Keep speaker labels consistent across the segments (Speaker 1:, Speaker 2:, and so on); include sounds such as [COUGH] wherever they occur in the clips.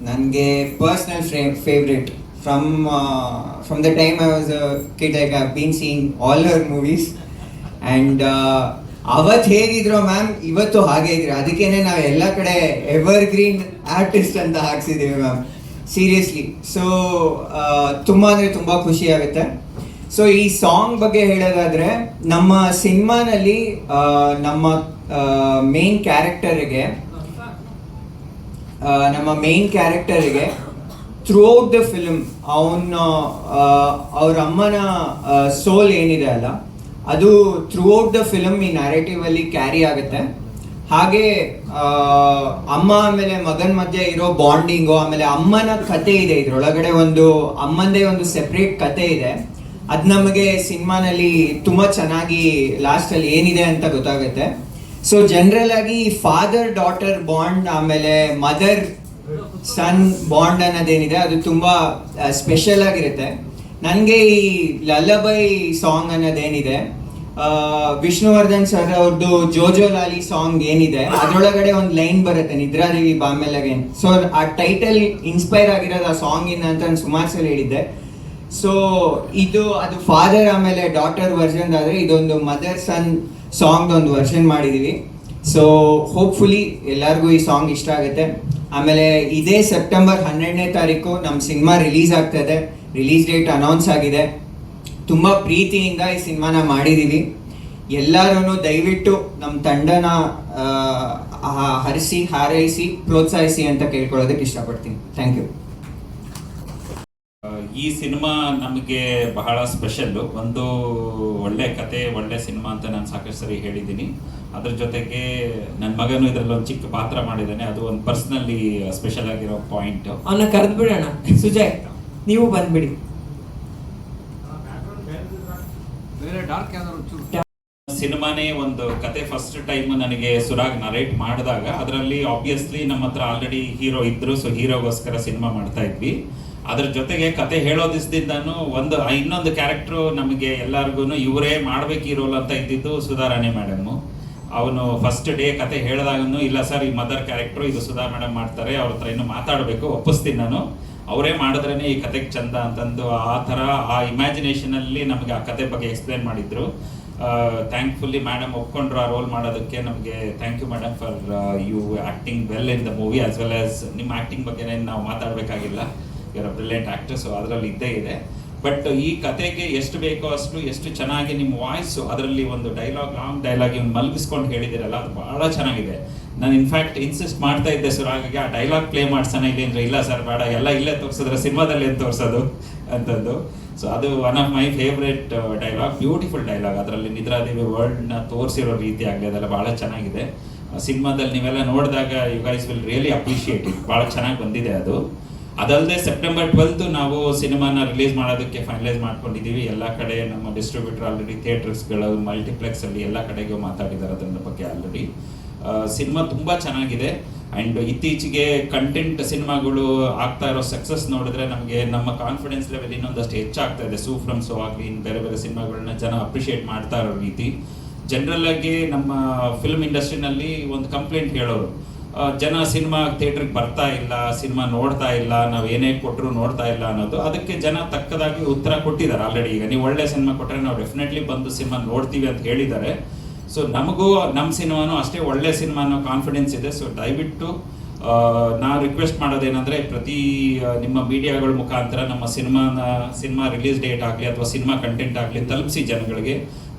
Speaker 1: ನನಗೆ personal free favourite from from the time I was kid I have been seeing all our movies and ಅವತ್ತು ಹೇಗಿದ್ರು ma'am ಇವತ್ತು ಹಾಗೆ ಇದ್ರು. ಅದಕ್ಕೇನೆ ನಾವು ಎಲ್ಲ ಕಡೆ ಎವರ್ ಗ್ರೀನ್ ಆರ್ಟಿಸ್ಟ್ ಅಂತ ಹಾಕ್ಸಿದ್ದೀವಿ ಮ್ಯಾಮ್ ಸೀರಿಯಸ್ಲಿ ಸೊ ತುಂಬ ಅಂದರೆ ತುಂಬ ಖುಷಿ ಆಗುತ್ತೆ. ಸೊ ಈ ಸಾಂಗ್ ಬಗ್ಗೆ ಹೇಳೋದಾದ್ರೆ ನಮ್ಮ ಸಿನಿಮಾನಲ್ಲಿ ನಮ್ಮ ಮೇನ್ ಕ್ಯಾರೆಕ್ಟರ್ಗೆ ಆ, ನಮ್ಮ ಮೇನ್ ಕ್ಯಾರೆಕ್ಟರಿಗೆ ಥ್ರೂ ಔಟ್ ದ ಫಿಲ್ಮ್ ಅವನ ಅವ್ರ ಅಮ್ಮನ ಸೋಲ್ ಏನಿದೆ ಅಲ್ಲ, ಅದು ಥ್ರೂ ಔಟ್ ದ ಫಿಲಮ್ ಈ ನ್ಯಾರೇಟಿವ್ ಅಲ್ಲಿ ಕ್ಯಾರಿ ಆಗುತ್ತೆ. ಹಾಗೆ ಅಮ್ಮ ಆಮೇಲೆ ಮಗನ ಮಧ್ಯೆ ಇರೋ ಬಾಂಡಿಂಗು ಆಮೇಲೆ ಅಮ್ಮನ ಕತೆ ಇದೆ, ಇದರೊಳಗಡೆ ಒಂದು, ಅಮ್ಮಂದೇ ಒಂದು ಸೆಪ್ರೇಟ್ ಕತೆ ಇದೆ. ಅದು ನಮಗೆ ಸಿನಿಮಾನಲ್ಲಿ ತುಂಬ ಚೆನ್ನಾಗಿ ಲಾಸ್ಟಲ್ಲಿ ಏನಿದೆ ಅಂತ ಗೊತ್ತಾಗುತ್ತೆ. ಸೊ ಜನರಲ್ ಆಗಿ ಫಾದರ್ ಡಾಟರ್ ಬಾಂಡ್ ಆಮೇಲೆ ಮದರ್ ಸನ್ ಬಾಂಡ್ ಅನ್ನೋದೇನಿದೆ, ಅದು ತುಂಬಾ ಸ್ಪೆಷಲ್ ಆಗಿರುತ್ತೆ. ನನಗೆ ಈ ಲಲ್ಲಬೈ ಸಾಂಗ್ ಅನ್ನೋದೇನಿದೆ ವಿಷ್ಣುವರ್ಧನ್ ಸರ್ ಅವ್ರದ್ದು ಜೋಜೋ ಲಾಲಿ ಸಾಂಗ್ ಏನಿದೆ, ಅದರೊಳಗಡೆ ಒಂದು ಲೈನ್ ಬರುತ್ತೆ, ನಿದ್ರಾದೇವಿ ಬಾಮೆಲಗೆ ಸೊ ಆ ಟೈಟಲ್ ಇನ್ಸ್ಪೈರ್ ಆಗಿರೋದು ಆ ಸಾಂಗ್ ಇಂದ ಅಂತ ನಾನು ಸುಮಾರು ಸಲ ಹೇಳಿದ್ದೆ. ಸೊ ಇದು, ಅದು ಫಾದರ್ ಆಮೇಲೆ ಡಾಟರ್ ವರ್ಜನ್ ಆದ್ರೆ ಇದೊಂದು ಮದರ್ ಸನ್ ಸಾಂಗ್ ಒಂದು ವರ್ಷನ್ ಮಾಡಿದೀವಿ. ಸೊ ಹೋಪ್ಫುಲಿ ಎಲ್ಲರಿಗೂ ಈ ಸಾಂಗ್ ಇಷ್ಟ ಆಗುತ್ತೆ. ಆಮೇಲೆ ಇದೇ ಸೆಪ್ಟೆಂಬರ್ ಹನ್ನೆರಡನೇ ತಾರೀಕು ನಮ್ಮ ಸಿನಿಮಾ ರಿಲೀಸ್ ಇದೆ. ರಿಲೀಸ್ ಡೇಟ್ ಅನೌನ್ಸ್ ಆಗಿದೆ. ತುಂಬ ಪ್ರೀತಿಯಿಂದ ಈ ಸಿನಿಮಾನ ಮಾಡಿದ್ದೀವಿ ಎಲ್ಲರೂ ದಯವಿಟ್ಟು ನಮ್ಮ ತಂಡನ ಹರಿಸಿ, ಹಾರೈಸಿ, ಪ್ರೋತ್ಸಾಹಿಸಿ ಅಂತ ಕೇಳ್ಕೊಳ್ಳೋದಕ್ಕೆ ಇಷ್ಟಪಡ್ತೀನಿ. ಥ್ಯಾಂಕ್ ಯು
Speaker 2: ಈ ಸಿನಿಮಾ ನಮಗೆ ಬಹಳ ಸ್ಪೆಷಲ್. ಒಂದು ಒಳ್ಳೆ ಕತೆ ಒಳ್ಳೆ ಸಿನಿಮಾ ಅಂತ ನಾನು ಸಾಕಷ್ಟು ಸರಿ ಹೇಳಿದ್ದೀನಿ. ಅದ್ರ ಜೊತೆಗೆ ನನ್ನ ಮಗನು ಇದರಲ್ಲಿ ಒಂದು ಚಿಕ್ಕ ಪಾತ್ರ ಮಾಡಿದ್ದಾನೆ ಅದು ಒಂದು ಪರ್ಸ್ನಲಿ ಸ್ಪೆಷಲ್ ಆಗಿರೋ ಪಾಯಿಂಟ್.
Speaker 3: ಅವನ್ನ ಕರೆದು ಬಿಡೋಣ. ಸುಜಯ್ ನೀವು ಬಂದ್ಬಿಡಿ.
Speaker 2: ಸಿನಿಮಾನೇ ಒಂದು ಕತೆ ಫಸ್ಟ್ ಟೈಮ್ ನನಗೆ ಸುರಾಗ್ ನರೇಟ್ ಮಾಡಿದಾಗ ಅದರಲ್ಲಿ ಆಬ್ವಿಯಸ್ಲಿ ನಮ್ಮ ಹತ್ರ ಆಲ್ರೆಡಿ ಹೀರೋ ಇದ್ರು ಸೊ ಹೀರೋಗೋಸ್ಕರ ಸಿನಿಮಾ ಮಾಡ್ತಾ ಇದ್ವಿ. ಅದ್ರ ಜೊತೆಗೆ ಕತೆ ಹೇಳೋ ಒಂದು ಇನ್ನೊಂದು ಕ್ಯಾರೆಕ್ಟ್ರು ನಮಗೆ ಎಲ್ಲರಿಗೂ ಇವರೇ ಮಾಡ್ಬೇಕು ಈ ರೋಲ್ ಅಂತ ಇದ್ದಿದ್ದು ಸುಧಾರಾಣಿ ಮೇಡಮ್ ಅವನು ಫಸ್ಟ್ ಡೇ ಕತೆ ಹೇಳಿದಾಗೂ ಇಲ್ಲ ಸರ್ ಈ ಮದರ್ ಕ್ಯಾರೆಕ್ಟ್ರು ಇದು ಸುಧಾ ಮೇಡಮ್ ಮಾಡ್ತಾರೆ, ಅವ್ರ ಹತ್ರ ಇನ್ನು ಮಾತಾಡಬೇಕು, ಒಪ್ಪಿಸ್ತೀನಿ ನಾನು. ಅವರೇ ಮಾಡಿದ್ರೇನೆ ಈ ಕತೆಗೆ ಚಂದ ಅಂತಂದು ಆ ಥರ ಆ ಇಮ್ಯಾಜಿನೇಷನ್ ಅಲ್ಲಿ ನಮಗೆ ಆ ಕತೆ ಬಗ್ಗೆ ಎಕ್ಸ್ಪ್ಲೇನ್ ಮಾಡಿದ್ರು. ಥ್ಯಾಂಕ್ಫುಲ್ಲಿ ಮೇಡಮ್ ಒಪ್ಕೊಂಡ್ರು ಆ ರೋಲ್ ಮಾಡೋದಕ್ಕೆ. ನಮಗೆ thank you madam for you acting well in the movie as well as ನಿಮ್ಮ ಆ್ಯಕ್ಟಿಂಗ್ ಬಗ್ಗೆ ನಾವು ಮಾತಾಡಬೇಕಾಗಿಲ್ಲ. ಇವರ ಬ್ರಿಲಿಯಂಟ್ ಆಕ್ಟರ್ಸ್ ಅದರಲ್ಲಿ ಇದ್ದೇ ಇದೆ. ಬಟ್ ಈ ಕತೆಗೆ ಎಷ್ಟು ಬೇಕೋ ಅಷ್ಟು, ಎಷ್ಟು ಚೆನ್ನಾಗಿ ನಿಮ್ಮ ವಾಯ್ಸ್ ಅದರಲ್ಲಿ ಒಂದು ಡೈಲಾಗ್ ಲಾಂಗ್ ಡೈಲಾಗ್ ಇವ್ನು ಮಲಗಿಸ್ಕೊಂಡು ಹೇಳಿದಿರಲ್ಲ ಅದು ಬಹಳ ಚೆನ್ನಾಗಿದೆ. ನಾನು ಇನ್ಫ್ಯಾಕ್ಟ್ ಇನ್ಸಿಸ್ಟ್ ಮಾಡ್ತಾ ಇದ್ದೆ ಸರ್ ಹಾಗಾಗಿ ಆ ಡೈಲಾಗ್ ಪ್ಲೇ ಮಾಡ್ಸೋಣ ಇಲ್ಲಿ ಅಂದ್ರೆ ಇಲ್ಲ ಸರ್ ಬೇಡ, ಎಲ್ಲ ಇಲ್ಲೇ ತೋರಿಸಿದ್ರೆ ಸಿನಿಮಾದಲ್ಲಿ ಏನು ತೋರಿಸೋದು ಅಂತಂದು ಸೊ ಅದು one of my favourite dialogue beautiful dialogue ಅದರಲ್ಲಿ ನಿದ್ರಾದೇವಿ ವರ್ಲ್ಡ್ನ ತೋರಿಸಿರೋ ರೀತಿ ಆಗಲಿ, ಅದೆಲ್ಲ ಭಾಳ ಚೆನ್ನಾಗಿದೆ. ಸಿನಿಮಾದಲ್ಲಿ ನೀವೆಲ್ಲ ನೋಡಿದಾಗ you guys will really appreciate ಭಾಳ ಚೆನ್ನಾಗಿ ಬಂದಿದೆ ಅದು. ಅದಲ್ಲದೆ ಸೆಪ್ಟೆಂಬರ್ ಟ್ವೆಲ್ತ್ ನಾವು ಸಿನಿಮಾನ ರಿಲೀಸ್ ಮಾಡೋದಕ್ಕೆ ಫೈನಲೈಸ್ ಮಾಡ್ಕೊಂಡಿದ್ದೀವಿ. ಎಲ್ಲ ಕಡೆ ನಮ್ಮ ಡಿಸ್ಟ್ರಿಬ್ಯೂಟರ್ ಆಲ್ರೆಡಿ ಥಿಯೇಟರ್ಸ್ಗಳು ಮಲ್ಟಿಪ್ಲೆಕ್ಸ್ ಅಲ್ಲಿ ಎಲ್ಲ ಕಡೆಗೂ ಮಾತಾಡಿದ್ದಾರೆ ಅದರ ಬಗ್ಗೆ ಆಲ್ರೆಡಿ ಸಿನಿಮಾ ತುಂಬಾ ಚೆನ್ನಾಗಿದೆ. ಅಂಡ್ ಇತ್ತೀಚೆಗೆ ಕಂಟೆಂಟ್ ಸಿನಿಮಾಗಳು ಆಗ್ತಾ ಇರೋ ಸಕ್ಸಸ್ ನೋಡಿದ್ರೆ ನಮಗೆ ನಮ್ಮ ಕಾನ್ಫಿಡೆನ್ಸ್ ಲೆವೆಲ್ ಇನ್ನೊಂದಷ್ಟು ಹೆಚ್ಚಾಗ್ತಾ ಇದೆ. ಸೂ ಫ್ರಮ್ ಸೋ ಆಗಲಿ, ಇನ್ನು ಬೇರೆ ಬೇರೆ ಸಿನಿಮಾಗಳನ್ನ ಜನ ಅಪ್ರಿಷಿಯೇಟ್ ಮಾಡ್ತಾ ಇರೋ ರೀತಿ. ಜನರಲ್ ಆಗಿ ನಮ್ಮ ಫಿಲ್ಮ್ ಇಂಡಸ್ಟ್ರಿನಲ್ಲಿ ಒಂದು ಕಂಪ್ಲೇಂಟ್ ಹೇಳೋರು ಜನ ಸಿನಿಮಾ ಥಿಯೇಟ್ರಿಗೆ ಬರ್ತಾ ಇಲ್ಲ, ಸಿನಿಮಾ ನೋಡ್ತಾ ಇಲ್ಲ, ನಾವು ಏನೇ ಕೊಟ್ಟರು ನೋಡ್ತಾ ಇಲ್ಲ ಅನ್ನೋದು, ಅದಕ್ಕೆ ಜನ ತಕ್ಕದಾಗಿ ಉತ್ತರ ಕೊಟ್ಟಿದ್ದಾರೆ ಆಲ್ರೆಡಿ ಈಗ ನೀವು ಒಳ್ಳೆ ಸಿನಿಮಾ ಕೊಟ್ಟರೆ ನಾವು ಡೆಫಿನೆಟ್ಲಿ ಬಂದು ಸಿನಿಮಾ ನೋಡ್ತೀವಿ ಅಂತ ಹೇಳಿದ್ದಾರೆ. ಸೊ ನಮಗೂ ನಮ್ಮ ಸಿನಿಮಾನು ಅಷ್ಟೇ ಒಳ್ಳೆ ಸಿನಿಮಾ ಅನ್ನೋ ಕಾನ್ಫಿಡೆನ್ಸ್ ಇದೆ. ಸೊ ದಯವಿಟ್ಟು ನಾವು ರಿಕ್ವೆಸ್ಟ್ ಮಾಡೋದೇನೆಂದರೆ ಪ್ರತಿ ನಿಮ್ಮ ಮೀಡಿಯಾಗಳ ಮುಖಾಂತರ ನಮ್ಮ ಸಿನಿಮಾನ, ಸಿನಿಮಾ ರಿಲೀಸ್ ಡೇಟ್ ಆಗಲಿ ಅಥವಾ ಸಿನಿಮಾ ಕಂಟೆಂಟ್ ಆಗಲಿ ತಲುಪಿಸಿ ಜನಗಳಿಗೆ.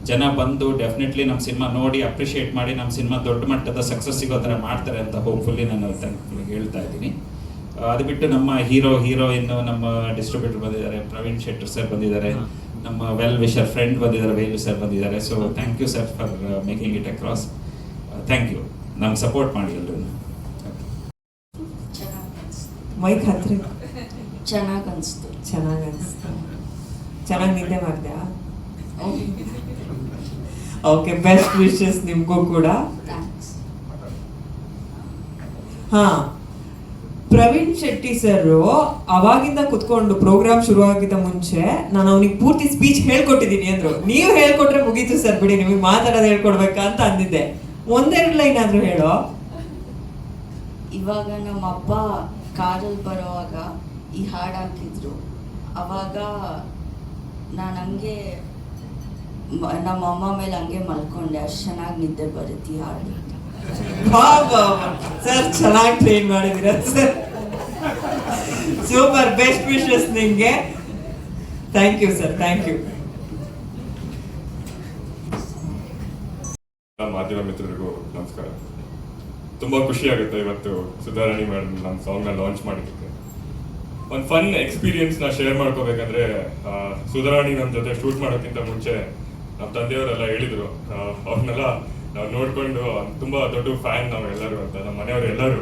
Speaker 2: ಜನ ಬಂದು ಡೆಫಿನೆಟ್ಲಿ ನಮ್ಮ ಸಿನಿಮಾ ನೋಡಿ ಅಪ್ರಿಷಿಯೇಟ್ ಮಾಡಿ ನಮ್ಮ ಸಿನಿಮಾ ದೊಡ್ಡ ಮಟ್ಟದ ಸಕ್ಸಸ್ ಸಿಗೋ ಥರ ಮಾಡ್ತಾರೆ ಅಂತ ಹೋಪ್ಫುಲ್ಲಿ ನಾನು ಹೇಳ್ತಾ ಇದ್ದೀನಿ. ಅದು ಬಿಟ್ಟು ನಮ್ಮ ಹೀರೋ ಹೀರೋಯಿನ್ ನಮ್ಮ ಡಿಸ್ಟ್ರಿಬ್ಯೂಟರ್ ಬಂದಿದ್ದಾರೆ ಪ್ರವೀಣ್ ಶೆಟ್ಟರ್ ಸರ್ ಬಂದಿದ್ದಾರೆ ನಮ್ಮ ವೆಲ್ ವಿಶರ್ ಫ್ರೆಂಡ್ ಬಂದಿದ್ದಾರೆ ವೇಲು ಸರ್ ಬಂದಿದ್ದಾರೆ. So thank you sir for making it across thank you ನಮ್ಗೆ ಸಪೋರ್ಟ್ ಮಾಡಿ ಎಲ್ಲರೂ
Speaker 3: ಮೈಕ್ ಹತ್ರ.
Speaker 4: ಚೆನ್ನಾಗಿ ಅನಿಸ್ತು.
Speaker 3: ಚೆನ್ನಾಗಿ ಅನಿಸ್ತು. ಚೆನ್ನಾಗಿ ನಿದ್ದೆ ಮಾಡ್ದ್ಯಾ ಓಕೆ ಬೆಸ್ಟ್ ವಿಶಸ್ ನಿಮಗೂ ಕೂಡ. ಹಾ. ಪ್ರವೀಣ್ ಶೆಟ್ಟಿ ಸರ್ ಅವಾಗಿಂದ ಕುತ್ಕೊಂಡು ಪ್ರೋಗ್ರಾಮ್ ಶುರುವಾಗಿದ್ದ ಮುಂಚೆ ನಾನು ಅವನಿಗೆ ಪೂರ್ತಿ ಸ್ಪೀಚ್ ಹೇಳ್ಕೊಟ್ಟಿದ್ದೀನಿ ಅಂದ್ರು. ನೀವು ಹೇಳ್ಕೊಟ್ರೆ ಮುಗೀತು ಸರ್ ಬಿಡಿ, ನಿಮಗೆ ಮಾತಾಡೋದು ಹೇಳ್ಕೊಡ್ಬೇಕಾ ಅಂತ ಅಂದಿದ್ದೆ. ಒಂದೆರಡು ಲೈನ್ ಆದ್ರೂ ಹೇಳೋ.
Speaker 4: ಇವಾಗ ನಮ್ಮ ಅಪ್ಪ ಕಾರಲ್ಲಿ ಬರೋವಾಗ ಈ ಹಾಡು ಹಾಕಿದ್ರು ಅವಾಗ ನಾನು ಹಂಗೆ ನಮ್ಮ ಅಮ್ಮ ಮೇಲೆ ಹಂಗೆ ಮಲ್ಕೊಂಡೆ, ಅಷ್ಟು ಚೆನ್ನಾಗಿ ನಿದ್ದೆ ಬರುತ್ತೆ ಹಾಡು.
Speaker 3: ಸರ್, ಚೆನ್ನಾಗಿ ಟ್ರೈನ್ ಮಾಡಿದಿರ ಸರ್? ಸೂಪರ್ ಬೆಸ್ಟ್ ವಿಶಸ್ ನಿಮಗೆ. Thank you sir thank you
Speaker 5: ಮಾಧ್ಯಮ ಮಿತ್ರರಿಗೂ ನಮಸ್ಕಾರ. ತುಂಬ ಖುಷಿ ಆಗುತ್ತೆ ಇವತ್ತು ಸುಧಾರಾಣಿ ಮೇಡಮ್ ನಮ್ಮ ಸಾಂಗ್ನ ಲಾಂಚ್ ಮಾಡಿದ್ದಕ್ಕೆ. ಒಂದು ಫನ್ ಎಕ್ಸ್ಪೀರಿಯನ್ಸ್ನ ಶೇರ್ ಮಾಡ್ಕೋಬೇಕಂದ್ರೆ ಸುಧಾರಾಣಿ ನಮ್ಮ ಜೊತೆ ಶೂಟ್ ಮಾಡೋಕ್ಕಿಂತ ಮುಂಚೆ ನಮ್ಮ ತಂದೆಯವರೆಲ್ಲ ಹೇಳಿದರು. ಅವ್ರನ್ನೆಲ್ಲ ನಾವು ನೋಡಿಕೊಂಡು ತುಂಬಾ ದೊಡ್ಡ ಫ್ಯಾನ್ ನಾವು ಎಲ್ಲರೂ ಅಂತ, ನಮ್ಮ ಮನೆಯವರು ಎಲ್ಲರೂ.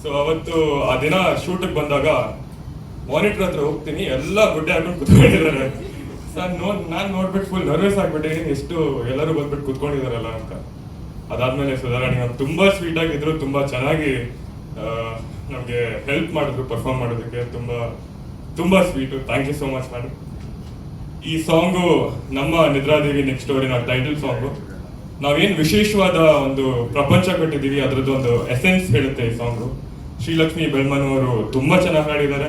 Speaker 5: ಸೊ ಅವತ್ತು ಆ ದಿನ ಶೂಟಿಗೆ ಬಂದಾಗ ಮಾನಿಟರ್ ಹತ್ರ ಹೋಗ್ತೀನಿ, ಎಲ್ಲ ಗುಡ್ಡೆ ಹಾಕೊಂಡು ಕುತ್ಕೊಂಡಿದ್ದಾರೆ. ಸರ್ ನೋ, ನಾನು ನೋಡ್ಬಿಟ್ಟು ಫುಲ್ ನರ್ವಸ್ ಆಗ್ಬಿಟ್ಟಿದ್ದೀನಿ ಎಷ್ಟು ಎಲ್ಲರೂ ಬಂದ್ಬಿಟ್ಟು ಕುತ್ಕೊಂಡಿದಾರಲ್ಲ ಅಂತ. ಅದಾದ್ಮೇಲೆ ಸುಧಾರಾಣಿ ಅವ್ರು ತುಂಬಾ ಸ್ವೀಟ್ ಆಗಿದ್ರು, ತುಂಬಾ ಚೆನ್ನಾಗಿ ನಮಗೆ ಹೆಲ್ಪ್ ಮಾಡಿದ್ರು ಪರ್ಫಾರ್ಮ್ ಮಾಡೋದಕ್ಕೆ ತುಂಬಾ ತುಂಬಾ sweet thank you so much madam ಈ ಸಾಂಗು ನಮ್ಮ ನಿದ್ರಾದೇವಿ ನೆಕ್ಸ್ಟ್ ಅವರಿನ ಟೈಟಲ್ ಸಾಂಗು. ನಾವೇನು ವಿಶೇಷವಾದ ಒಂದು ಪ್ರಪಂಚ ಕಟ್ಟಿದೀವಿ ಅದರದ್ದು ಒಂದು ಎಸೆನ್ಸ್ ಹೇಳುತ್ತೆ ಈ ಸಾಂಗು. ಶ್ರೀಲಕ್ಷ್ಮಿ ಬೆಳ್ಮನ್ ಅವರು ತುಂಬಾ ಚೆನ್ನಾಗಿ ಹಾಡಿದ್ದಾರೆ.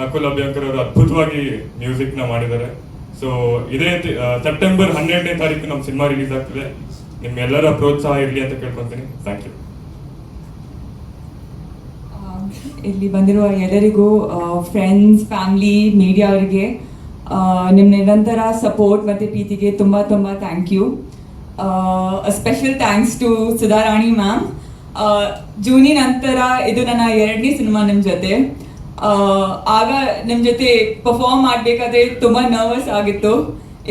Speaker 5: ನಕುಲ್ ಅಭ್ಯಂಕರ್ ಅವರು ಅದ್ಭುತವಾಗಿ ಮ್ಯೂಸಿಕ್ನ ಮಾಡಿದ್ದಾರೆ. ಸೊ ಇದೇ ಸೆಪ್ಟೆಂಬರ್ ಹನ್ನೆರಡನೇ ತಾರೀಕು ನಮ್ಮ ಸಿನಿಮಾ ರಿಲೀಸ್ ಆಗ್ತಿದೆ. ನಿಮ್ಮೆಲ್ಲರ ಪ್ರೋತ್ಸಾಹ ಇರಲಿ ಅಂತ ಕೇಳ್ಕೊತೀನಿ. ಥ್ಯಾಂಕ್ ಯು
Speaker 6: ಇಲ್ಲಿ ಬಂದಿರುವ ಎಲ್ಲರಿಗೂ ಫ್ರೆಂಡ್ಸ್ ಫ್ಯಾಮಿಲಿ ಮೀಡಿಯಾ ಅವರಿಗೆ ನಿಮ್ಮ ನಿರಂತರ ಸಪೋರ್ಟ್ ಮತ್ತು ಪ್ರೀತಿಗೆ ತುಂಬ ತುಂಬ thank you special thanks to Sudharani ma'am Juni ನಂತರ ಇದು ನನ್ನ ಎರಡನೇ ಸಿನಿಮಾ ನಿಮ್ಮ ಜೊತೆ. ಆಗ ನಿಮ್ಮ ಜೊತೆ ಪರ್ಫಾರ್ಮ್ ಮಾಡಬೇಕಾದ್ರೆ ತುಂಬ ನರ್ವಸ್ ಆಗಿತ್ತು.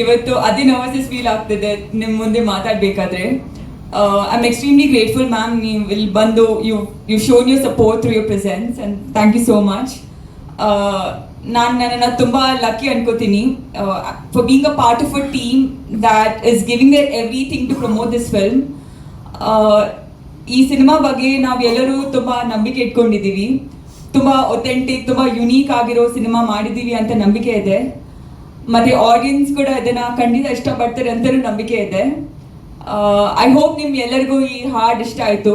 Speaker 6: ಇವತ್ತು ಅದೇ ನರ್ವಸಸ್ ಫೀಲ್ ಆಗ್ತಿದೆ ನಿಮ್ಮ ಮುಂದೆ ಮಾತಾಡಬೇಕಾದ್ರೆ. I am extremely grateful ma'am ನೀವು ಇಲ್ಲಿ ಬಂದು you you shown you support through you presence and thank you so much ನಾನು ನನ್ನನ್ನು ತುಂಬ ಲಕ್ಕಿ ಅನ್ಕೋತೀನಿ. For being a part of a team that is giving their everything to promote this film ಈ cinema ಬಗ್ಗೆ ನಾವು ಎಲ್ಲರೂ ತುಂಬ ನಂಬಿಕೆ ಇಟ್ಕೊಂಡಿದ್ದೀವಿ. ತುಂಬ ಒಥೆಂಟಿಕ್ ತುಂಬ ಯುನೀಕ್ ಆಗಿರೋ ಸಿನಿಮಾ ಮಾಡಿದ್ದೀವಿ ಅಂತ ನಂಬಿಕೆ ಇದೆ. ಮತ್ತೆ ಆಡಿಯನ್ಸ್ ಕೂಡ ಇದನ್ನ ಖಂಡಿತ ಇಷ್ಟಪಡ್ತಾರೆ ಅಂತಲೂ ನಂಬಿಕೆ ಇದೆ. ಐ ಹೋಪ್ ನಿಮ್ ಎಲ್ಲರಿಗೂ ಈ ಹಾಡ್ ಇಷ್ಟ ಆಯ್ತು.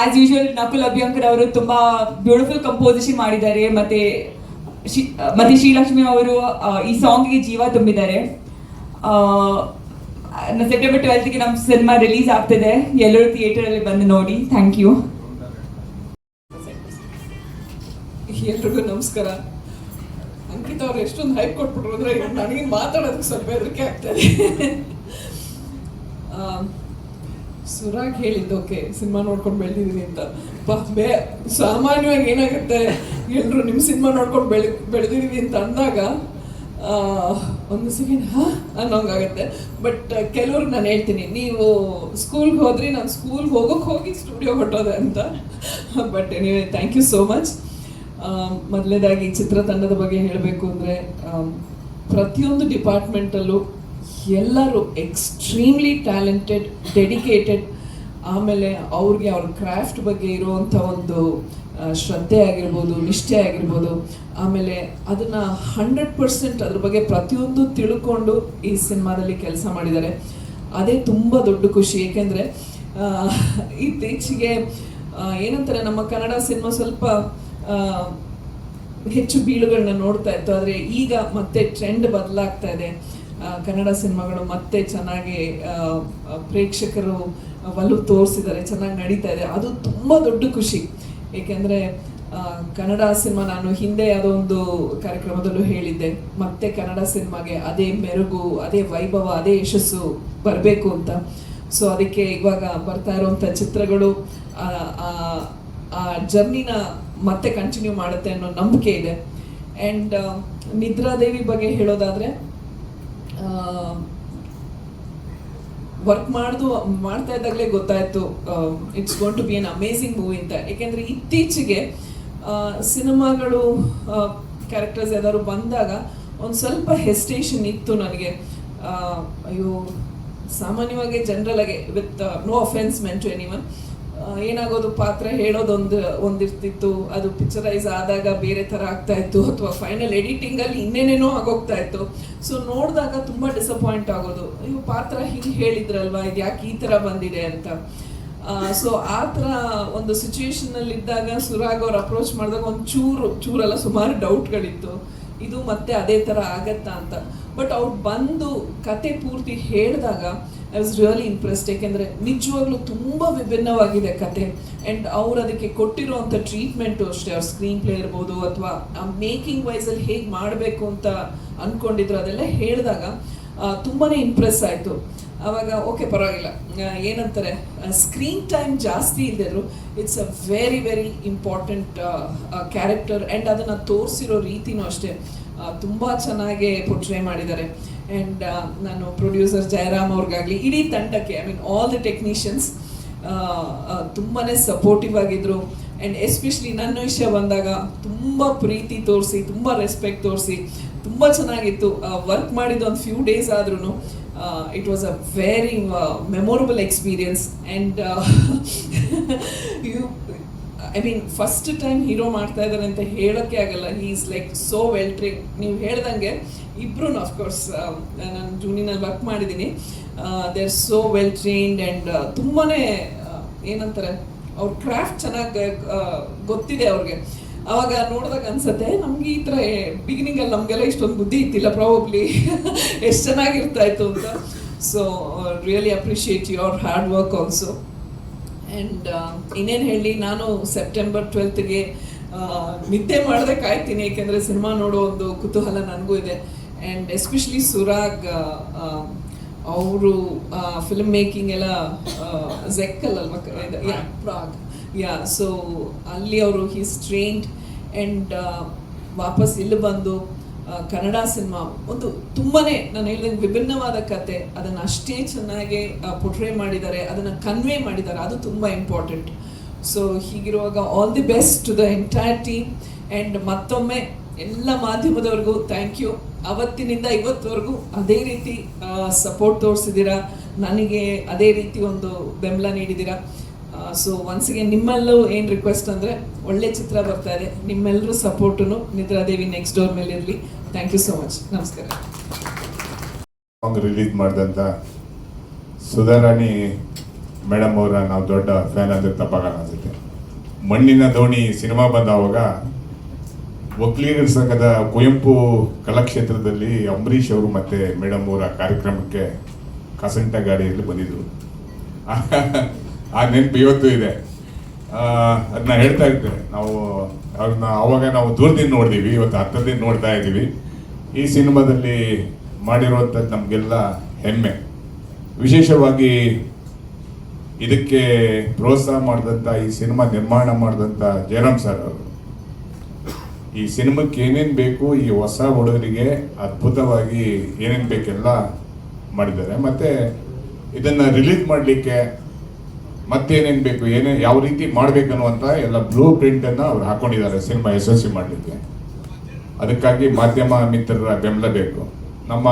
Speaker 6: ಆಸ್ ಯೂಶುವಲ್ ನಕುಲ್ ಅಭ್ಯಂಕರ್ ಅವರು ತುಂಬಾ ಬ್ಯೂಟಿಫುಲ್ ಕಂಪೋಸಿಷನ್ ಮಾಡಿದ್ದಾರೆ. ಮತ್ತೆ ಮತ್ತೆ ಶ್ರೀಲಕ್ಷ್ಮಿ ಅವರು ಈ ಸಾಂಗ್ಗೆ ಜೀವ ತುಂಬಿದ್ದಾರೆ. ಸೆಪ್ಟೆಂಬರ್ ಟ್ವೆಲ್ತ್ಗೆ ನಮ್ಮ ಸಿನಿಮಾ ರಿಲೀಸ್ ಆಗ್ತಿದೆ. ಎಲ್ಲರೂ ಥಿಯೇಟರ್ ಅಲ್ಲಿ ಬಂದು ನೋಡಿ. ಥ್ಯಾಂಕ್ ಯು
Speaker 7: ಎಲ್ರಿಗೂ ನಮಸ್ಕಾರ. ಅಂಕಿತ ಅವ್ರು ಎಷ್ಟೊಂದು ಹೈಪ್ ಕೊಟ್ಬಿಟ್ರು ಅಂದ್ರೆ ನನಗೆ ಮಾತಾಡೋದಕ್ಕೆ ಸ್ವಲ್ಪ ಹೆದರಿಕೆ ಆಗ್ತದೆ [LAUGHS] ಸುರಾಗ್ ಹೇಳಿದ್ದು, ಓಕೆ, ಸಿನಿಮಾ ನೋಡ್ಕೊಂಡು ಬೆಳೆದಿದ್ದೀನಿ ಅಂತ. ಬೇ ಸಾಮಾನ್ಯವಾಗಿ ಏನಾಗುತ್ತೆ ಎಲ್ಲರೂ ನಿಮ್ಮ ಸಿನಿಮಾ ನೋಡ್ಕೊಂಡು ಬೆಳೆ ಬೆಳೆದಿದ್ದೀವಿ ಅಂತ ಅಂದಾಗ ಒಂದು ಸೆಕೆಂಡ್, ಹಾ, ಅನ್ನೋಂಗಾಗತ್ತೆ. ಬಟ್, ಕೆಲವ್ರು ನಾನು ಹೇಳ್ತೀನಿ, ನೀವು ಸ್ಕೂಲ್ಗೆ ಹೋದ್ರಿ ನಾನು ಸ್ಕೂಲ್ಗೆ ಹೋಗೋಕೆ ಹೋಗಿ ಸ್ಟುಡಿಯೋ ಹೊಟ್ಟೋದೆ ಅಂತ. ಬಟ್ ನೀವೇ ಥ್ಯಾಂಕ್ ಯು ಸೋ ಮಚ್ ಮೊದಲನೇದಾಗಿ ಚಿತ್ರತಂಡದ ಬಗ್ಗೆ ಹೇಳಬೇಕು ಅಂದರೆ ಪ್ರತಿಯೊಂದು ಡಿಪಾರ್ಟ್ಮೆಂಟಲ್ಲೂ ಎಲ್ಲರೂ ಎಕ್ಸ್ಟ್ರೀಮ್ಲಿ ಟ್ಯಾಲೆಂಟೆಡ್ ಡೆಡಿಕೇಟೆಡ್ ಆಮೇಲೆ ಅವ್ರಿಗೆ ಅವ್ರ ಕ್ರಾಫ್ಟ್ ಬಗ್ಗೆ ಇರುವಂಥ ಒಂದು ಶ್ರದ್ಧೆ ಆಗಿರ್ಬೋದು, ನಿಷ್ಠೆ ಆಗಿರ್ಬೋದು, ಆಮೇಲೆ ಅದನ್ನ ಹಂಡ್ರೆಡ್ ಪರ್ಸೆಂಟ್ ಅದ್ರ ಬಗ್ಗೆ ಪ್ರತಿಯೊಂದು ತಿಳ್ಕೊಂಡು ಈ ಸಿನಿಮಾದಲ್ಲಿ ಕೆಲಸ ಮಾಡಿದ್ದಾರೆ. ಅದೇ ತುಂಬ ದೊಡ್ಡ ಖುಷಿ, ಏಕೆಂದರೆ ಇತ್ತೀಚೆಗೆ ಏನಂತಾರೆ ನಮ್ಮ ಕನ್ನಡ ಸಿನಿಮಾ ಸ್ವಲ್ಪ ಹೆಚ್ಚು ಬೀಳುಗಳನ್ನ ನೋಡ್ತಾ ಇತ್ತು. ಆದರೆ ಈಗ ಮತ್ತೆ ಟ್ರೆಂಡ್ ಬದಲಾಗ್ತಾ ಇದೆ. ಕನ್ನಡ ಸಿನಿಮಾಗಳು ಮತ್ತೆ ಚೆನ್ನಾಗಿ ಪ್ರೇಕ್ಷಕರು ಒಲವು ತೋರಿಸಿದ್ದಾರೆ, ಚೆನ್ನಾಗಿ ನಡೀತಾ ಇದೆ. ಅದು ತುಂಬ ದೊಡ್ಡ ಖುಷಿ. ಏಕೆಂದರೆ ಕನ್ನಡ ಸಿನಿಮಾ ನಾನು ಹಿಂದೆ ಯಾವುದೋ ಒಂದು ಕಾರ್ಯಕ್ರಮದಲ್ಲೂ ಹೇಳಿದ್ದೆ. ಮತ್ತೆ ಕನ್ನಡ ಸಿನಿಮಾಗೆ ಅದೇ ಮೆರುಗು, ಅದೇ ವೈಭವ, ಅದೇ ಯಶಸ್ಸು ಬರಬೇಕು ಅಂತ. ಸೊ ಅದಕ್ಕೆ ಇವಾಗ ಬರ್ತಾ ಇರುವಂಥ ಚಿತ್ರಗಳು, ಆ ಜರ್ನಿನ ಮತ್ತೆ ಕಂಟಿನ್ಯೂ ಮಾಡುತ್ತೆ ಅನ್ನೋ ನಂಬಿಕೆ ಇದೆ. ಆ್ಯಂಡ್ ನಿದ್ರಾದೇವಿ ಬಗ್ಗೆ ಹೇಳೋದಾದ್ರೆ ವರ್ಕ್ ಮಾಡ್ದು, ಮಾಡ್ತಾ ಇದ್ದಾಗಲೇ ಗೊತ್ತಾಯ್ತು it's going to be an amazing movie ಅಂತ. ಯಾಕೆಂದ್ರೆ ಇತ್ತೀಚೆಗೆ ಸಿನಿಮಾಗಳು ಕ್ಯಾರೆಕ್ಟರ್ಸ್ ಯಾವ್ದಾದ್ರು ಬಂದಾಗ ಒಂದು ಸ್ವಲ್ಪ ಹೆಸ್ಟೇಷನ್ ಇತ್ತು ನನಗೆ. ಅಯ್ಯೋ, ಸಾಮಾನ್ಯವಾಗಿ ಜನರಲ್ ಆಗಿ with no offence meant to anyone ಏನಾಗೋದು ಪಾತ್ರ ಹೇಳೋದೊಂದು, ಒಂದಿರ್ತಿತ್ತು. ಅದು ಪಿಕ್ಚರೈಸ್ ಆದಾಗ ಬೇರೆ ಥರ ಆಗ್ತಾ ಇತ್ತು. ಅಥವಾ ಫೈನಲ್ ಎಡಿಟಿಂಗಲ್ಲಿ ಇನ್ನೇನೇನೋ ಆಗೋಗ್ತಾ ಇತ್ತು. ಸೊ ನೋಡಿದಾಗ ತುಂಬ ಡಿಸಪಾಯಿಂಟ್ ಆಗೋದು. ಅಯ್ಯೋ, ಪಾತ್ರ ಹಿಂಗೆ ಹೇಳಿದ್ರಲ್ವಾ? ಇದು ಯಾಕೆ ಈ ಥರ ಬಂದಿದೆ ಅಂತ. ಸೊ ಆ ಥರ ಒಂದು ಸಿಚುವೇಶನಲ್ಲಿ ಇದ್ದಾಗ ಸುರಾಗ್ ಅವ್ರು ಅಪ್ರೋಚ್ ಮಾಡಿದಾಗ ಒಂದು ಚೂರು ಚೂರಲ್ಲ ಸುಮಾರು ಡೌಟ್ಗಳಿತ್ತು ಇದು ಮತ್ತೆ ಅದೇ ಥರ ಆಗತ್ತಾ ಅಂತ. ಬಟ್ ಅವ್ರು ಬಂದು ಕತೆ ಪೂರ್ತಿ ಹೇಳಿದಾಗ ಐ ವಾಸ್ ರಿಯಲಿ ಇಂಪ್ರೆಸ್ಡ್ ಏಕೆಂದರೆ ನಿಜವಾಗ್ಲೂ ತುಂಬ ವಿಭಿನ್ನವಾಗಿದೆ ಕತೆ. ಆ್ಯಂಡ್ ಅವ್ರು ಅದಕ್ಕೆ ಕೊಟ್ಟಿರುವಂಥ ಟ್ರೀಟ್ಮೆಂಟು ಅಷ್ಟೇ, ಅವ್ರ ಸ್ಕ್ರೀನ್ ಪ್ಲೇ ಇರ್ಬೋದು ಅಥವಾ ಆ ಮೇಕಿಂಗ್ ವೈಸಲ್ಲಿ ಹೇಗೆ ಮಾಡಬೇಕು ಅಂತ ಅಂದ್ಕೊಂಡಿದ್ರು ಅದೆಲ್ಲ ಹೇಳಿದಾಗ ತುಂಬಾ ಇಂಪ್ರೆಸ್ ಆಯಿತು. ಆವಾಗ ಓಕೆ ಪರವಾಗಿಲ್ಲ. ಏನಂತಾರೆ ಸ್ಕ್ರೀನ್ ಟೈಮ್ ಜಾಸ್ತಿ ಇಲ್ದಿದ್ರು it's a very very important character and ಅದನ್ನು ತೋರಿಸಿರೋ ರೀತಿನೂ ಅಷ್ಟೇ ತುಂಬ ಚೆನ್ನಾಗಿ ಪೊಟ್ರೆ ಮಾಡಿದ್ದಾರೆ. ಆ್ಯಂಡ್ ನಾನು ಪ್ರೊಡ್ಯೂಸರ್ ಜಯರಾಮ್ ಅವ್ರಿಗಾಗಲಿ ಇಡೀ ತಂಡಕ್ಕೆ I mean all the technicians ತುಂಬಾ ಸಪೋರ್ಟಿವ್ ಆಗಿದ್ದರು ಆ್ಯಂಡ್ ಎಸ್ಪೆಷಲಿ ನನ್ನ ವಿಷಯ ಬಂದಾಗ ತುಂಬ ಪ್ರೀತಿ ತೋರಿಸಿ, ತುಂಬ ರೆಸ್ಪೆಕ್ಟ್ ತೋರಿಸಿ, ತುಂಬ ಚೆನ್ನಾಗಿತ್ತು. ವರ್ಕ್ ಮಾಡಿದ್ದು ಒಂದು ಫ್ಯೂ ಡೇಸ್ ಆದ್ರೂ it was a very memorable experience and I mean first time hero ಮಾಡ್ತಾ ಇದ್ದಾರೆ ಅಂತ ಹೇಳೋಕ್ಕೆ ಆಗಲ್ಲ. He is like so well train ನೀವು ಹೇಳ್ದಂಗೆ ಇಬ್ರು ಅಫ್ಕೋರ್ಸ್ ನಾನು ಜೂನಿನಲ್ಲಿ ವರ್ಕ್ ಮಾಡಿದ್ದೀನಿ. They are so well trained and ತುಂಬಾ ಏನಂತಾರೆ, ಅವ್ರ ಕ್ರಾಫ್ಟ್ ಚೆನ್ನಾಗಿ ಗೊತ್ತಿದೆ ಅವ್ರಿಗೆ. ಅವಾಗ ನೋಡಿದಾಗ ಅನ್ಸುತ್ತೆ, ನಮ್ಗೆ ಈ ಥರ ಬಿಗಿನಿಂಗಲ್ಲಿ ನಮಗೆಲ್ಲ ಇಷ್ಟೊಂದು ಬುದ್ಧಿ ಇತ್ತಿಲ್ಲ ಪ್ರಾಬಬ್ಲಿ [LAUGHS] ಎಷ್ಟು ಚೆನ್ನಾಗಿರ್ತಾಯಿತ್ತು ಅಂತ. So really appreciate your hard work also and ಇನ್ನೇನು ಹೇಳಿ, ನಾನು ಸೆಪ್ಟೆಂಬರ್ ಟ್ವೆಲ್ತ್ಗೆ ನಿದ್ದೆ ಮಾಡದೆ ಕಾಯ್ತೀನಿ, ಏಕೆಂದರೆ ಸಿನಿಮಾ ನೋಡೋ ಒಂದು ಕುತೂಹಲ ನನಗೂ ಇದೆ. ಆ್ಯಂಡ್ ಎಸ್ಪೆಷಲಿ ಸುರಾಗ್ ಅವರು ಫಿಲ್ಮ್ ಮೇಕಿಂಗ್ ಎಲ್ಲ ಝೆಕ್ಕಲ್ ಅಲ್ವಾ? ಯಾ ಪ್ರಾಗ್ ಯಾ ಸೊ ಅಲ್ಲಿ ಅವರು ಹೀಸ್ ಟ್ರೈನ್ಡ್ ಆ್ಯಂಡ್ ವಾಪಸ್ ಇಲ್ಲಿ ಬಂದು ಕನ್ನಡ ಸಿನಿಮಾ ಒಂದು ತುಂಬಾನೇ ನಾನು ಹೇಳಿದಂಗೆ ವಿಭಿನ್ನವಾದ ಕತೆ, ಅದನ್ನು ಅಷ್ಟೇ ಚೆನ್ನಾಗಿ ಪೊಟ್ರೇ ಮಾಡಿದ್ದಾರೆ, ಅದನ್ನು ಕನ್ವೆ ಮಾಡಿದ್ದಾರೆ, ಅದು ತುಂಬ ಇಂಪಾರ್ಟೆಂಟ್ ಸೊ ಹೀಗಿರುವಾಗ all the best to the entire team and ಮತ್ತೊಮ್ಮೆ ಎಲ್ಲ ಮಾಧ್ಯಮದವ್ರಿಗೂ ಥ್ಯಾಂಕ್ ಯು ಅವತ್ತಿನಿಂದ ಇವತ್ತುವರೆಗೂ ಅದೇ ರೀತಿ ಸಪೋರ್ಟ್ ತೋರಿಸಿದ್ದೀರಾ? ನನಗೆ ಅದೇ ರೀತಿ ಒಂದು ಬೆಂಬಲ ನೀಡಿದ್ದೀರಾ? ಸೊ ಒನ್ಸಿಗೆ ನಿಮ್ಮಲ್ಲೂ ಏನು ರಿಕ್ವೆಸ್ಟ್ ಅಂದರೆ ಒಳ್ಳೆ ಚಿತ್ರ ಬರ್ತಾ ಇದೆ. ನಿಮ್ಮೆಲ್ಲರೂ ಸಪೋರ್ಟು ನಿದ್ರಾದೇವಿ ನೆಕ್ಸ್ಟ್ ಡೋರ್ ಮೇಲೆ ಇರಲಿ. ಥ್ಯಾಂಕ್ ಯು ಸೊ ಮಚ್ ನಮಸ್ಕಾರ.
Speaker 8: ಸಾಂಗ್ ರಿಲೀಸ್ ಮಾಡಿದಂಥ ಸುಧಾರಾಣಿ ಮೇಡಮ್ ಅವರ ನಾವು ದೊಡ್ಡ ಫ್ಯಾನ್ ಅಂದರೆ ತಪ್ಪಾಗಲ್ಲ ಅನ್ಸುತ್ತೆ. ಮಣ್ಣಿನ ದೋಣಿ ಸಿನಿಮಾ ಬಂದಾವಾಗ ಒಕ್ಲೀಗರ ಸಂಘದ ಕುವೆಂಪು ಕಲಾಕ್ಷೇತ್ರದಲ್ಲಿ ಅಂಬರೀಷ್ ಅವರು ಮತ್ತೆ ಮೇಡಮ್ ಅವರ ಕಾರ್ಯಕ್ರಮಕ್ಕೆ ಕಸಂಟ ಗಾಡಿಯಲ್ಲಿ ಬಂದಿದ್ರು. ಆ ನೆನಪು ಇವತ್ತು ಇದೆ. ಅದನ್ನ ಹೇಳ್ತಾ ಇದ್ದೆ ನಾವು ಅವ್ರನ್ನ ಅವಾಗ ನಾವು ದೂರದಿಂದ ನೋಡಿದೀವಿ, ಇವತ್ತು ಹತ್ತದಿಂದ ನೋಡ್ತಾ ಇದ್ದೀವಿ. ಈ ಸಿನಿಮಾದಲ್ಲಿ ಮಾಡಿರುವಂಥದ್ದು ನಮಗೆಲ್ಲ ಹೆಮ್ಮೆ. ವಿಶೇಷವಾಗಿ ಇದಕ್ಕೆ ಪ್ರೋತ್ಸಾಹ ಮಾಡಿದಂಥ ಈ ಸಿನಿಮಾ ನಿರ್ಮಾಣ ಮಾಡಿದಂಥ ಜಯರಾಮ್ ಸರ್ ಅವರು. ಈ ಸಿನಿಮಾಕ್ಕೆ ಏನೇನು ಬೇಕು, ಈ ಹೊಸ ಹುಡುಗರಿಗೆ ಅದ್ಭುತವಾಗಿ ಏನೇನು ಬೇಕೆಲ್ಲ ಮಾಡಿದ್ದಾರೆ. ಮತ್ತೆ ಇದನ್ನ ರಿಲೀಸ್ ಮಾಡಲಿಕ್ಕೆ ಮತ್ತೇನೇನು ಬೇಕು ಏನೇ, ಯಾವ ರೀತಿ ಮಾಡ್ಬೇಕನ್ನುವಂಥ ಎಲ್ಲ ಬ್ಲೂ ಪ್ರಿಂಟನ್ನು ಅವ್ರು ಹಾಕೊಂಡಿದ್ದಾರೆ, ಸಿನಿಮಾ ಯಶಸ್ವಿ ಮಾಡಲಿಕ್ಕೆ. ಅದಕ್ಕಾಗಿ ಮಾಧ್ಯಮ ಮಿತ್ರರ ಬೆಂಬಲ ಬೇಕು. ನಮ್ಮ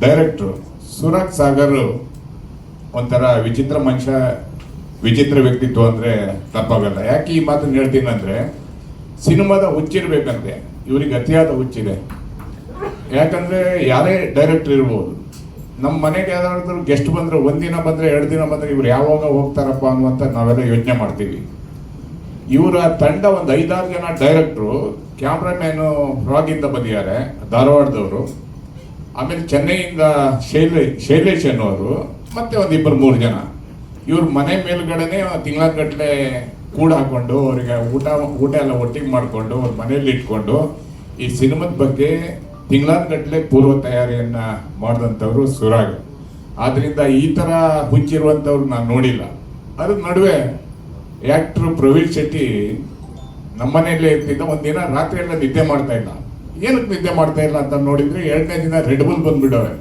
Speaker 8: ಡೈರೆಕ್ಟ್ರು ಸುರಾಗ್ ಸಾಗರ್ ಒಂಥರ ವಿಚಿತ್ರ ಮನುಷ್ಯ, ವಿಚಿತ್ರ ವ್ಯಕ್ತಿತ್ವ ಅಂದ್ರೆ ತಪ್ಪಾಗಲ್ಲ. ಯಾಕೆ ಈ ಮಾತನ್ನು ಹೇಳ್ತೀನಿ ಅಂದ್ರೆ, ಸಿನಿಮಾದ ಹುಚ್ಚಿರ್ಬೇಕಂತೆ ಇವರಿಗೆ ಅತಿಯಾದ ಹುಚ್ಚಿದೆ. ಯಾಕಂದ್ರೆ ಯಾರೇ ಡೈರೆಕ್ಟರ್ ಇರ್ಬೋದು ನಮ್ಮ ಮನೆಗೆ ಯಾರಾದರೂ ಗೆಸ್ಟ್ ಬಂದ್ರೆ ಒಂದಿನ ಬಂದ್ರೆ ಎರಡು ದಿನ ಬಂದ್ರೆ ಇವ್ರು ಯಾವಾಗ ಹೋಗ್ತಾರಪ್ಪ ಅನ್ನುವಂತ ನಾವೆಲ್ಲ ಯೋಚನೆ ಮಾಡ್ತೀವಿ. ಇವರ ತಂಡ ಒಂದು ಐದಾರು ಜನ ಡೈರೆಕ್ಟ್ರು ಕ್ಯಾಮ್ರಾಮ್ಯಾನು ಫ್ರಾಗಿಂದ ಬಂದಿದ್ದಾರೆ, ಧಾರವಾಡದವರು. ಆಮೇಲೆ ಚೆನ್ನೈಯಿಂದ ಶೈಲೇ, ಶೈಲೇಶ್ ಅನ್ನೋರು, ಮತ್ತೆ ಒಂದು ಇಬ್ಬರು ಮೂರು ಜನ. ಇವ್ರ ಮನೆ ಮೇಲ್ಗಡೆನೆ ತಿಂಗಳಗಟ್ಟಲೆ ಕೂಡ ಹಾಕೊಂಡು ಅವರಿಗೆ ಊಟ ಊಟ ಎಲ್ಲ ಒಟ್ಟಿಗೆ ಮಾಡಿಕೊಂಡು ಅವ್ರ ಮನೇಲಿ ಇಟ್ಕೊಂಡು ಈ ಸಿನಿಮಾದ ಬಗ್ಗೆ ತಿಂಗಳಗಟ್ಟಲೆ ಪೂರ್ವ ತಯಾರಿಯನ್ನ ಮಾಡಿದಂಥವ್ರು ಸುರಾಗ್. ಆದ್ರಿಂದ ಈ ತರ ಹುಚ್ಚಿರುವಂಥವ್ರು ನಾನು ನೋಡಿಲ್ಲ. ಅದ್ರ ನಡುವೆ ಆಕ್ಟ್ರು ಪ್ರವೀಣ್ ಶೆಟ್ಟಿ ನಮ್ಮನೆಯಲ್ಲೇ ಇರ್ತಿದ್ದ, ಒಂದಿನ ರಾತ್ರಿ ಎಲ್ಲ ನಿದ್ದೆ ಮಾಡ್ತಾ ಇಲ್ಲ. ಏನಕ್ಕೆ ನಿದ್ದೆ ಮಾಡ್ತಾ ಇಲ್ಲ ಅಂತ ನೋಡಿದ್ರೆ ಎರಡನೇ ದಿನ ರೆಡ್ ಬುಲ್ ಬಂದ್ಬಿಡವೆ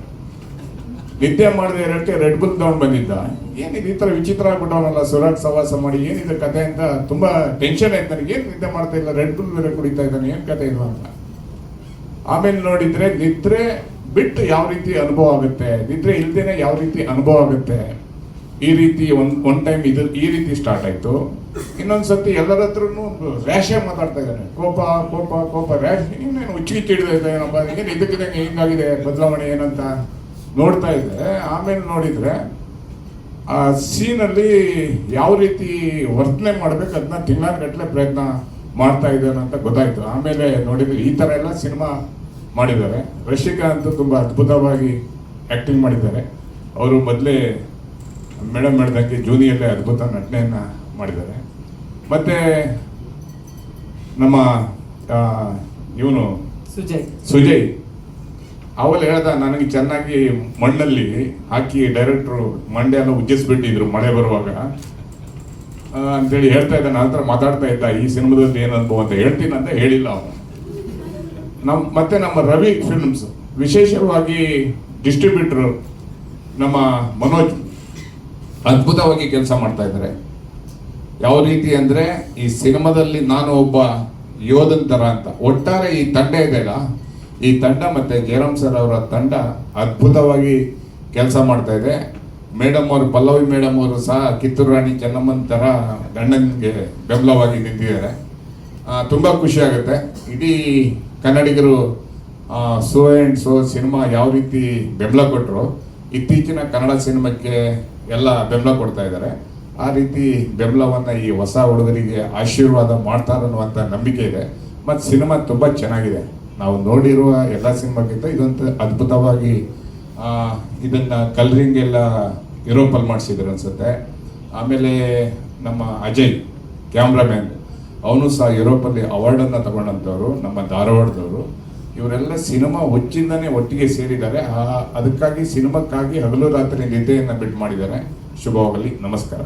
Speaker 8: ನಿದ್ದೆ ಮಾಡದೆ ಇರೋಕ್ಕೆ ರೆಡ್ ಬುಲ್ ತಗೊಂಡು ಬಂದಿದ್ದ. ಏನಿದು ಈ ಥರ ವಿಚಿತ್ರ ಆಗ್ಬಿಟ್ಟವನಲ್ಲ ಸುರಾಗ್ ಸವಾಸ ಮಾಡಿ, ಏನಿದೆ ಕತೆ ಅಂತ ತುಂಬಾ ಟೆನ್ಷನ್ ಆಯ್ತು ನನಗೆ. ಏನ್ ನಿದ್ದೆ ಮಾಡ್ತಾ ಇಲ್ಲ? ರೆಡ್ ಬುಲ್ ಬೇರೆ ಕುಡಿತಾ ಇದ್ದಾನೆ, ಏನು ಕತೆ ಇದು ಅಂತ. ಆಮೇಲೆ ನೋಡಿದ್ರೆ ನಿದ್ರೆ ಬಿಟ್ಟು ಯಾವ ರೀತಿ ಅನುಭವ ಆಗುತ್ತೆ? ನಿದ್ರೆ ಇಲ್ದೇನೆ ಯಾವ ರೀತಿ ಅನುಭವ ಆಗುತ್ತೆ? ಈ ರೀತಿ ಒಂದು ಒನ್ ಟೈಮ್ ಇದು, ಈ ರೀತಿ ಸ್ಟಾರ್ಟ್ ಆಯ್ತು. ಇನ್ನೊಂದ್ಸತಿ ಎಲ್ಲರ ಹತ್ರನು ರ್ಯಾಶೇ ಮಾತಾಡ್ತಾ ಇದ್ದಾನೆ. ಕೋಪ ಕೋಪ ಕೋಪ, ರ್ಯಾಶ್, ಇನ್ನೇನು ಉಚ್ಚಿ ಹಿಡಿದೈತೆ ಏನಪ್ಪ ಏನು ಇದಕ್ಕೆ ಹಿಂಗಾಗಿದೆ? ಬದಲಾವಣೆ ಏನಂತ ನೋಡ್ತಾ ಇದ್ದೆ ಆಮೇಲೆ ನೋಡಿದ್ರೆ ಆ ಸೀನಲ್ಲಿ ಯಾವ ರೀತಿ ವರ್ತನೆ ಮಾಡ್ಬೇಕು, ಅದನ್ನ ತಿಂಗಳಗಟ್ಟಲೆ ಪ್ರಯತ್ನ ಮಾಡ್ತಾ ಇದ್ದಾನೆ ಅಂತ ಗೊತ್ತಾಯ್ತು. ಆಮೇಲೆ ನೋಡಿದ್ರೆ ಈ ಥರ ಎಲ್ಲ ಸಿನಿಮಾ ಮಾಡಿದ್ದಾರೆ. ರಶಿಕಾ ಅಂತೂ ತುಂಬ ಅದ್ಭುತವಾಗಿ ಆ್ಯಕ್ಟಿಂಗ್ ಮಾಡಿದ್ದಾರೆ. ಅವರು ಮೊದಲೇ ಮೇಡಮ್ ಮಾಡಿದಂಗೆ ಜೂನಿಯಲ್ಲೇ ಅದ್ಭುತ ನಟನೆಯನ್ನು ಮಾಡಿದ್ದಾರೆ. ಮತ್ತು ನಮ್ಮ ಇವನು
Speaker 3: ಸುಜಯ್.
Speaker 8: ಸುಜಯ್. ಅವಳು ಹೇಳ್ದ ನನಗೆ ಚೆನ್ನಾಗಿ ಮಣ್ಣಲ್ಲಿ ಹಾಕಿ ಡೈರೆಕ್ಟ್ರು ಮಂಡೆ ಎಲ್ಲ ಉಜ್ಜಿಸ್ಬಿಟ್ಟಿದ್ರು ಮಳೆ ಬರುವಾಗ. ಅಂತೇಳಿ ಹೇಳ್ತಾ ಇದ್ದ ನಂತರ ಮಾತಾಡ್ತಾ ಇದ್ದ, ಈ ಸಿನಿಮಾದಲ್ಲಿ ಏನು ಅನುಭವ ಅಂತ ಹೇಳ್ತೀನಿ ಅಂತ ಹೇಳಿಲ್ಲ ಅವನು. ನಮ್ಮ ಮತ್ತೆ ನಮ್ಮ ರವಿ ಫಿಲ್ಮ್ಸ್ ವಿಶೇಷವಾಗಿ ಡಿಸ್ಟ್ರಿಬ್ಯೂಟರ್ ನಮ್ಮ ಮನೋಜ್ ಅದ್ಭುತವಾಗಿ ಕೆಲಸ ಮಾಡ್ತಾ ಇದ್ದಾರೆ. ಯಾವ ರೀತಿ ಅಂದ್ರೆ, ಈ ಸಿನಿಮಾದಲ್ಲಿ ನಾನು ಒಬ್ಬ ಯೋಧನ್ ತರ ಅಂತ. ಒಟ್ಟಾರೆ ಈ ತಂಡ ಇದೆಯಲ್ಲ ಈ ತಂಡ ಮತ್ತೆ ಜಯರಾಮ್ ಸರ್ ಅವರ ತಂಡ ಅದ್ಭುತವಾಗಿ ಕೆಲಸ ಮಾಡ್ತಾ ಇದೆ. ಮೇಡಮ್ ಅವರು, ಪಲ್ಲವಿ ಮೇಡಮ್ ಅವರು ಸಹ ಕಿತ್ತೂರು ರಾಣಿ ಚೆನ್ನಮ್ಮನ ತರ ಗಂಡನಿಗೆ ಬೆಂಬಲವಾಗಿ ನಿಂತಿದ್ದಾರೆ. ತುಂಬ ತುಂಬಾ ಖುಷಿ ಆಗುತ್ತೆ. ಇಡೀ ಕನ್ನಡಿಗರು ಸೋ ಆ್ಯಂಡ್ ಸೋ ಸಿನಿಮಾ ಯಾವ ರೀತಿ ಬೆಂಬಲ ಕೊಟ್ಟರು ಇತ್ತೀಚಿನ ಕನ್ನಡ ಸಿನಿಮಾಕ್ಕೆ ಎಲ್ಲ ಬೆಂಬಲ ಕೊಡ್ತಾ ಇದ್ದಾರೆ. ಆ ರೀತಿ ಬೆಂಬಲವನ್ನು ಈ ಹೊಸ ಹುಡುಗರಿಗೆ ಆಶೀರ್ವಾದ ಮಾಡ್ತಾರೆ ಅನ್ನುವಂಥ ನಂಬಿಕೆ ಇದೆ. ಮತ್ತು ಸಿನಿಮಾ ತುಂಬ ಚೆನ್ನಾಗಿದೆ. ನಾವು ನೋಡಿರುವ ಎಲ್ಲ ಸಿನಿಮಾಕ್ಕಿಂತ ಇದೊಂದು ಅದ್ಭುತವಾಗಿ ಇದನ್ನ ಕಲರಿಂಗ್ ಎಲ್ಲ ಯುರೋಪಲ್ಲಿ ಮಾಡಿಸಿದ್ರು ಅನ್ಸುತ್ತೆ. ಆಮೇಲೆ ನಮ್ಮ ಅಜಯ್ ಕ್ಯಾಮ್ರಾಮ್ಯಾನ್ ಅವನು ಸಹ ಯುರೋಪಲ್ಲಿ ಅವಾರ್ಡನ್ನು ತಗೊಂಡಂಥವ್ರು ನಮ್ಮ ಧಾರವಾಡದವರು. ಇವರೆಲ್ಲ ಸಿನಿಮಾ ಹುಚ್ಚಿಂದನೇ ಒಟ್ಟಿಗೆ ಸೇರಿದ್ದಾರೆ. ಅದಕ್ಕಾಗಿ, ಸಿನಿಮಾಕ್ಕಾಗಿ ಹಗಲು ರಾತ್ರಿ ನಿದ್ದೆಯನ್ನು ಬಿಟ್ಟು ಮಾಡಿದ್ದಾರೆ. ಶುಭವಾಗಲಿ. ನಮಸ್ಕಾರ.